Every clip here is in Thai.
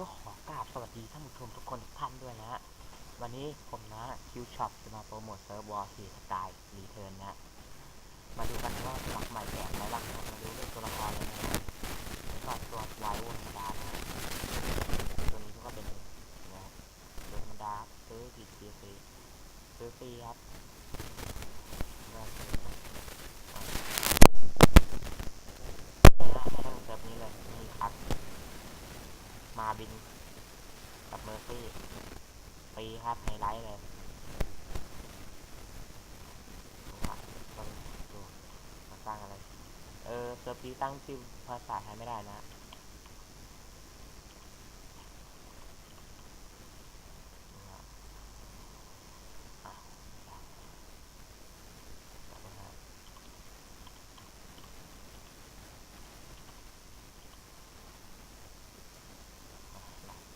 ก็ขอกราบสวัสดีท่านผู้ชมทุกคนทุกท่านด้วยนะฮะ วันนี้ผมนะคิวช็อปจะมาโปรโมทเซิร์ฟวอร์สี่สไตล์รีเทิร์นนะ มาดูกันว่าสมัครใหม่แจกอะไรบ้างมาดูเรื่องตัวละครเลยนะฮะแล้วก็ตัววายโอธรรมดานะฮะตัวนี้ก็เป็นนะฮะตัวธรรมดาซื้อผิดฟรีฟรีซื้อฟรีครับแล้วก็นะฮะให้ทั้งเซิร์ฟนี้เลยนี่ครับ มาบินกับเมอร์ซี่ ปีครับไฮไลท์เลยต้องดูมาสร้างอะไร เออเซิร์ฟนี้ตั้งชื่อภาษาไทยไม่ได้นะดูว่าอะได้ได้ได้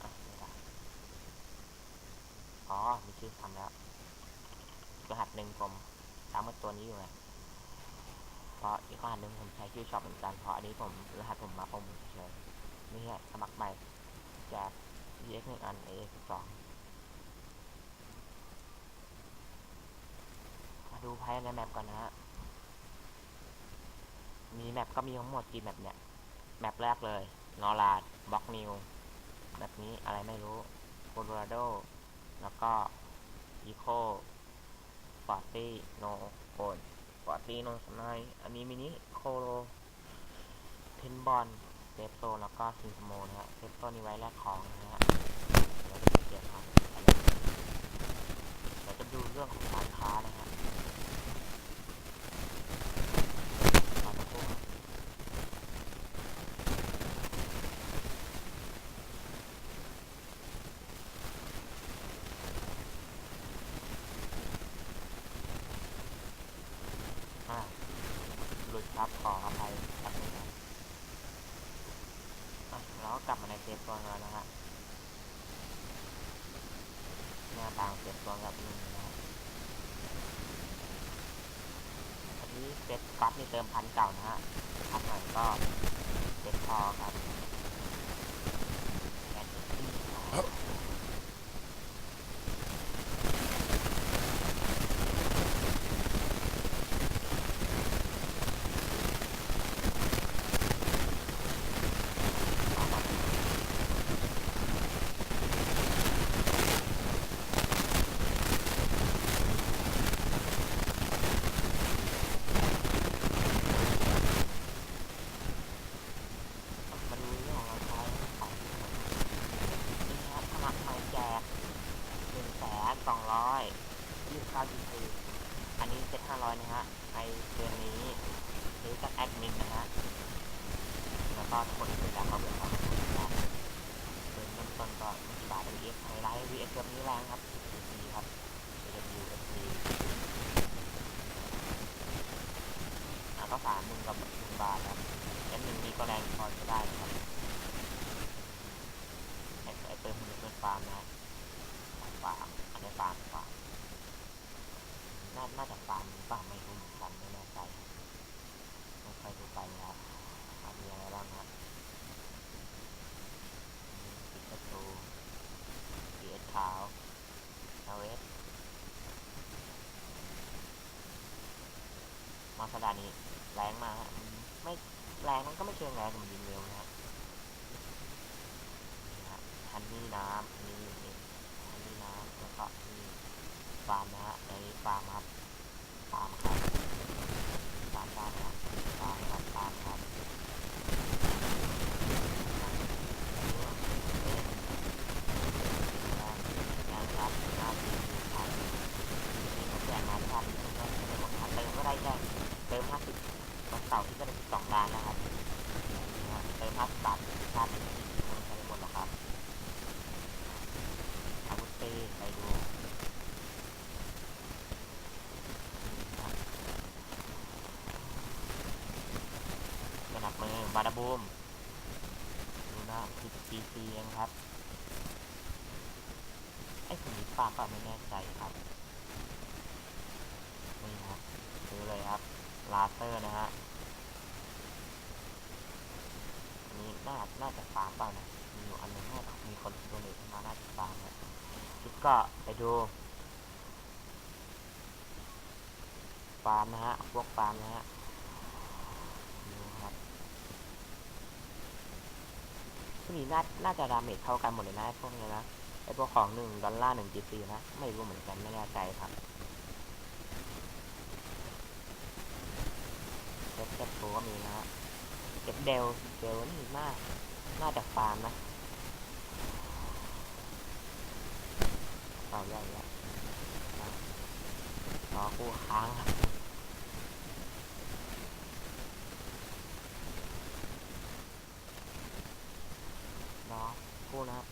อะไม่ได้อ๋อ มีชื่อ ทำแล้ว รหัสหนึ่งผมตามกับตัวนี้อยู่ไงเพราะอีกรหัสหนึ่งผมใช้ชื่อช็อปเหมือนกันเพราะอันนี้ผมรหัสผมมาโปรโมทเฉยๆนี่แหละสมัครใหม่แจก EX หนึ่งอัน AX สองมาดูภายในแมปก่อนนะฮะมีแมปก็มีทั้งหมดกี่แมปเนี่ยแมปแรกเลย นอราดบล็อกนิวแบบนี้อะไรไม่รู้โคโลราโด แล้วก็ อีโคฟอร์ตี้โนโอนฟอร์ตี้โนสไนอันนี้มินิโคโลเพนบอลเซฟโซแล้วก็ซินสโมนะฮะเซฟโซนนี้ไว้แลกของนะฮะเดี๋ยวจะเก็บครับเราจะดูเรื่องของร้านค้านะฮะมาสักครู่ครับ อ่า หลุดครับ ขออภัยครับนึงนะอะเราก็กลับมาในเซฟโซนแล้วนะฮะหน้าต่างเซฟโซนแบบนี้นะอันนี้เซฟก๊อตนี่เติมพันเก่านะฮะพันใหม่ก็เซฟพอครับแอนตี้มาดูเรื่องของราคาของนี่ฮะสมัครใหม่แจกหนึ่งแสนสองร้อยยี่สิบเก้าจีซีอัน นะฮะในเดือนนี้ซื้อจากแอดมินนะฮะแล้วก็คนที่ซื้อแล้วเขาเบิกความนะเดินเริ่มต้นก็ม่กี่บาทเองไฮไลท์ VX เกือบนี้แรงครับดีครับ WFC อะก็สามหมื่นกับหนึ่งบาทครับแค่หนึ่งนี้ก็แรงพอจะได้ครับไอ้ไอ้เติมมันจะเป็นฟาร์มนะฟาร์มอันนี้ฟาร์มฟาร์มน่าน่าจะฟาร์มหรือเปล่าไม่รู้เหมือนกันไม่แน่ใจไม่ค่อยดูไปนะครับอะมีอะไรบ้างครับปิกาจูดีเอสขาวนา เวสมาสดานี้แรงมากฮะไม่แรงมันก็ไม่เชิงแรงแต่มันยิงเร็วนะฮะทันนี่น้ำนี่นี่ฮันนี่น้ำแล้วก็นี่ฟาร์มนะฮะในฟาร์มครับฟาร์มครับฟาร์มได้นะฟาร์มครับฟาร์มครับ งานครับหน้าที่ครับมีคนแจกมาครับก็ไม่หมดครับเติมก็ได้แค่เติมห้าสิบวันเสาร์ที่จะได้สองล้านนะครับเติมห้าสิบบาทชาติมันใช้หมดแล้วครับอาวุธเต้ไปดูกระหนัก มือบาดาบูมดูนะคือปีซีเองครับ ไอ้คนนี้ฟาร์มก็ไม่แน่ใจครับ นี่ครับซื้อเลยครับ ลาเซอร์นะฮะอันนี้น่า น่าจะฟาร์มเปล่านะ มีอยู่อันนึงน่าจะมีคนโดเนทมาน่าจะฟาร์มนะคลิปก็ไปดูฟาร์มนะฮะ พวกฟาร์มนะฮะดูครับ พวกนี้น่าน่าจะดาเมจเท่ากันหมดเลยนะพวกนี้นะไอพวกของหนึ่งดอลลาร์หนึ่งจีซีนะ ไม่รู้เหมือนกันไม่แน่ใจครับเซ็ตเซ็ตโก็มีนะฮะเก็บเดลเดลนี่มาก น่าจะฟาร์มนะเอาใหญ่ใหญ่รอคู่ค้างครับ รู่นะครับ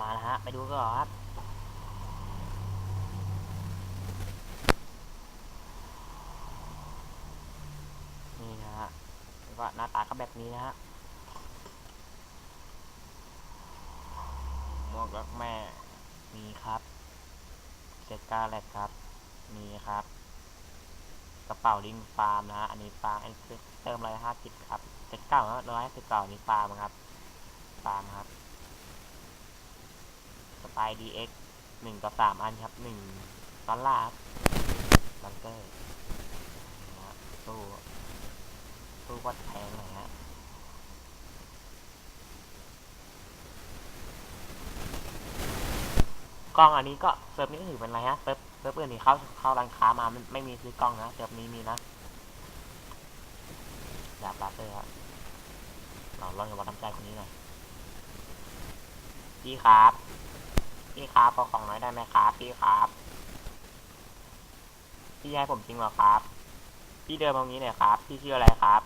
มาแล้วฮะ ไปดูกันก่อนครับนี่นะฮะแล้วก็หน้าตาก็แบบนี้นะฮะหมวกรักแม่ มีครับเซกาแลตครับ มีครับ กระเป๋าลิงฟาร์มนะฮะ อันนี้ฟาร์มอันนี้ เติมร้อยห้าสิบครับเจ็ดเก้าร้อยห้าสิบเก้าอันนี้ฟาร์มครับฟาร์มครับสไปดีเอ็กหนึ่งต่อสามอันครับหนึ่งดอลลาร์ครับบังเกอร์นะตู้ตู้วัดแพงหน่อยฮะกล้องอันนี้ก็เซิร์ฟนี้ถือเป็นไรฮะเซิร์ฟเซิร์ฟอื่นที่เข้าเข้าร้านค้ามาไม่ไม่มีซื้อกล้องนะเซิร์ฟนี้มีนะ อยากปาเตอร์ครับเราลองกับว่าน้ำใจคนนี้หน่อยพี่ครับ พี่ครับขอของน่อยได้ไหมครับ พี่ครับ พี่ให้ผมจริงเหรอครับ พี่เดินตรงนี้หน่อยครับ พี่ชื่ออะไรครับ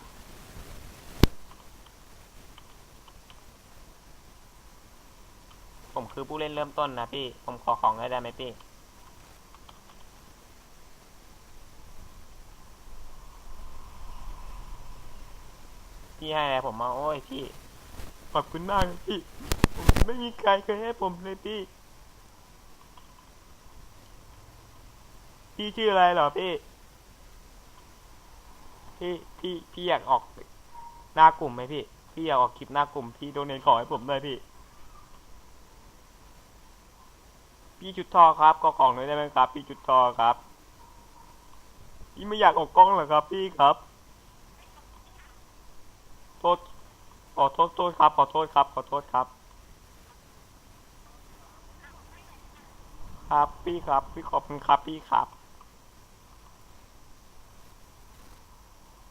ผมคือผู้เล่นเริ่มต้นนะพี่ ผมขอของได้ได้ไหมพี่ พี่ให้อะไรผมมาโอ้ยพี่ ขอบคุณมากนะพี่ผมไม่มีใครเคยให้ผมเลยพี่ พี่ชื่ออะไรเหรอพี่ พี่พี่พี่อยากออกหน้ากลุ่มไหมพี่ พี่อยากออกคลิปหน้ากลุ่มพี่โดนเนขอให้ผมด้วยพี่ พี่จุดทอครับก็ของหน่อยได้ไหมครับ พี่จุดทอครับ พี่ไม่อยากออกกล้องเหรอครับ พี่ครับ โทษ ขอโทษโทษครับ ขอโทษครับ ขอโทษครับ ครับพี่ครับ พี่ขอบคุณครับพี่ครับ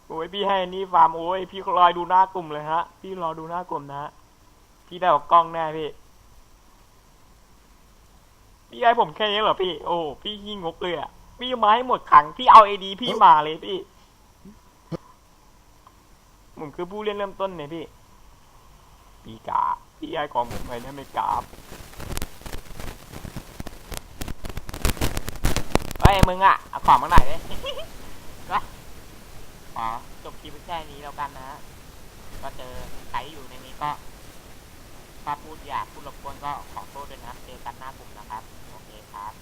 โอ้ยพี่ให้นี่ฟาร์มโอ้ยพี่รอดูหน้ากลุ่มเลยฮะ พี่รอดูหน้ากลุ่มนะฮะพี่ได้ออกกล้องแน่พี่พี่ให้ผมแค่นี้เหรอพี่ โอ้พี่ยิ่งงกเลยอะพี่มาให้หมดขังพี่เอาเอดีพี่มาเลยพี่ผมคือผู้เล่นเริ่มต้นเนี่ยพี่ พี่กาพี่ให้ของผมไปได้ไม่กราบเฮ้ยมึงอะเอาของมาหน่อยดินะขอจบคลิปไว้แค่นี้แล้วกันนะฮะก็เจอใครอยู่ในนี้ก็ถ้าพูดอยากพูดรบกวนก็ขอโทษด้วยนะ เจอกันหน้ากลุ่มนะครับ โอเคครับ